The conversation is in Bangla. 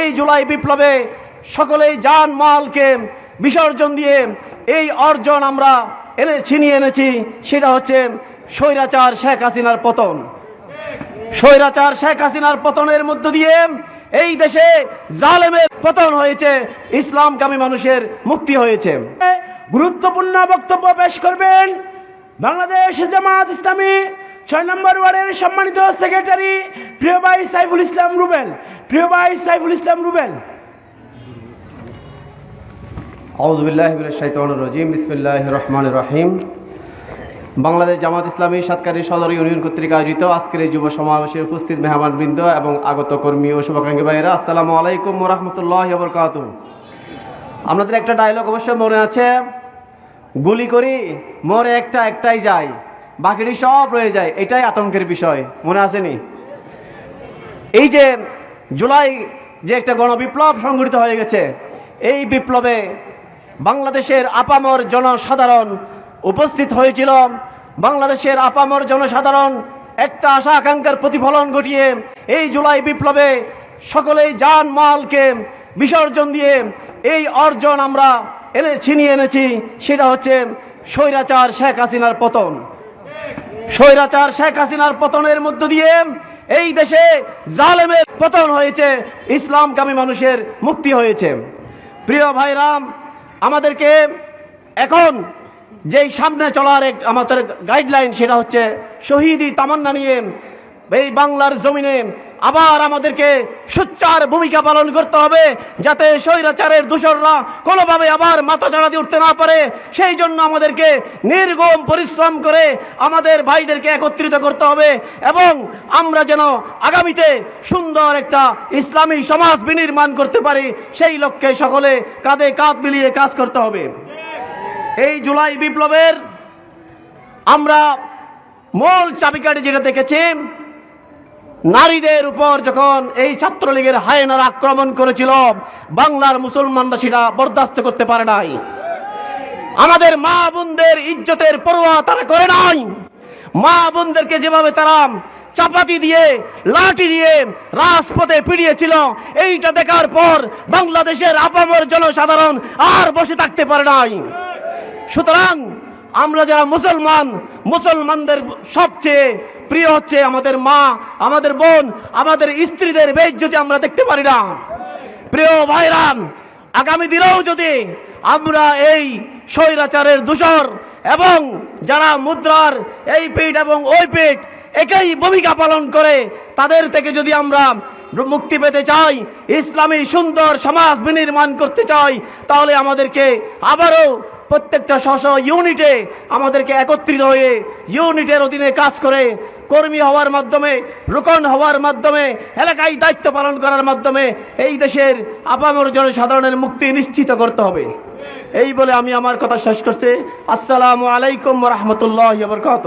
এই জুলাই বিপ্লবে সকলেই যান মালকে বিসর্জন দিয়ে এই অর্জন আমরা এনে ছিনিয়ে এনেছি, সেটা হচ্ছে স্বৈরাচার শেখ হাসিনার পতন। স্বৈরাচার শেখ হাসিনার পতনের মধ্য দিয়ে এই দেশে জালেমের পতন হয়েছে ইসলামকামী মানুষের মুক্তি হয়েছে। গুরুত্বপূর্ণ বক্তব্য পেশ করবেন বাংলাদেশ জামাত ইসলামী ছয় নম্বর ওয়ার্ডের সম্মানিত সেক্রেটারি প্রিয় ভাই সাইফুল ইসলাম রুবেল। প্রিয় ভাই সাইফুল ইসলাম রুবেল। আউজবিল্লাহিম বিসমিল্লাহ রহমান রহিম। বাংলাদেশ জামাত ইসলামী সাতকারী সদর ইউনিয়ন কর্তৃক আয়োজিত আজকের এই যুব সমাবেশে উপস্থিত মেহমানবৃন্দ এবং আগত কর্মী ও শুভাকাঙ্ক্ষী ভাইয়েরা, আসসালামু আলাইকুম রহমতুল্লাহ বরকাত আপনাদের একটা ডায়লগ অবশ্যই মনে আছে, গুলি করি, মরে একটা, একটাই যায় বাকিটি সব রয়ে যায়, এটাই আতঙ্কের বিষয়, মনে আসেনি? এই যে জুলাই যে একটা গণবিপ্লব সংঘটিত হয়ে গেছে, এই বিপ্লবে বাংলাদেশের আপামর জনসাধারণ উপস্থিত হয়েছিল। বাংলাদেশের আপামর জনসাধারণ একটা আশা আকাঙ্ক্ষার প্রতিফলন ঘটিয়ে এই জুলাই বিপ্লবে সকলেই যান মালকে বিসর্জন দিয়ে এই অর্জন আমরা এনে ছিনিয়ে এনেছি, সেটা হচ্ছে স্বৈরাচার শেখ হাসিনার পতন। স্বৈরাচার শেখ হাসিনার পতনের মধ্য দিয়ে এই দেশে জালেমের পতন হয়েছে ইসলামকামী মানুষের মুক্তি হয়েছে। প্রিয় ভাই রাম আমাদেরকে এখন যেই সামনে চলার এক আমাদের গাইডলাইন সেটা হচ্ছে শহীদি তামান্না নিয়ে এই বাংলার জমিনে আবার আমাদেরকে সোচ্চার ভূমিকা পালন করতে হবে, যাতে স্বৈরাচারের দূষণরা কোনোভাবে আবার মাথা চাড়া দিয়ে উঠতে না পারে। সেই জন্য আমাদেরকে নির্গম পরিশ্রম করে আমাদের ভাইদেরকে একত্রিত করতে হবে এবং আমরা যেন আগামীতে সুন্দর একটা ইসলামী সমাজ বিনির্মাণ করতে পারি, সেই লক্ষ্যে সকলে কাঁধে কাঁধ মিলিয়ে কাজ করতে হবে। এই জুলাই বিপ্লবের আমরা মূল চাবিকাঠি যেটা দেখেছি নারীদের উপর যখন এই ছাত্রলীগের হায়নার আক্রমণ করেছিল, বাংলার মুসলমানরা সেটা বরদাস্ত করতে পারে নাই। আমাদের মা বোনদের ইজ্জতের পরোয়া তারা করে নাই। মা বোনদেরকে যেভাবে তারা চাপাতি দিয়ে, লাঠি দিয়ে রাজপথে পিড়িয়েছিল, এইটা দেখার পর বাংলাদেশের আপামর জনসাধারণ আর বসে থাকতে পারে নাই। সুতরাং আমরা যারা মুসলমান, মুসলমানদের সবচেয়ে প্রিয় হচ্ছে আমাদের মা, আমাদের বোন, আমাদের স্ত্রীদের বেজ্জতি আমরা দেখতে পারি না। প্রিয় ভাইরাম আগামী দিনেও যদি আমরা এই স্বৈরাচারের দূষর এবং যারা মুদ্রার এই পিঠ এবং ওই পিঠ একই ভূমিকা পালন করে, তাদের থেকে যদি আমরা মুক্তি পেতে চাই, ইসলামী সুন্দর সমাজ বিনির্মাণ করতে চাই, তাহলে আমাদেরকে আবারও প্রত্যেকটা স্ব ইউনিটে আমাদেরকে একত্রিত হয়ে ইউনিটের অধীনে কাজ করে কর্মী হওয়ার মাধ্যমে, রোকন হওয়ার মাধ্যমে, এলাকায় দায়িত্ব পালন করার মাধ্যমে এই দেশের আপামর জনসাধারণের মুক্তি নিশ্চিত করতে হবে। এই বলে আমি আমার কথা শেষ করছি। আসসালামু আলাইকুম রহমতুল্লাহ বরকাত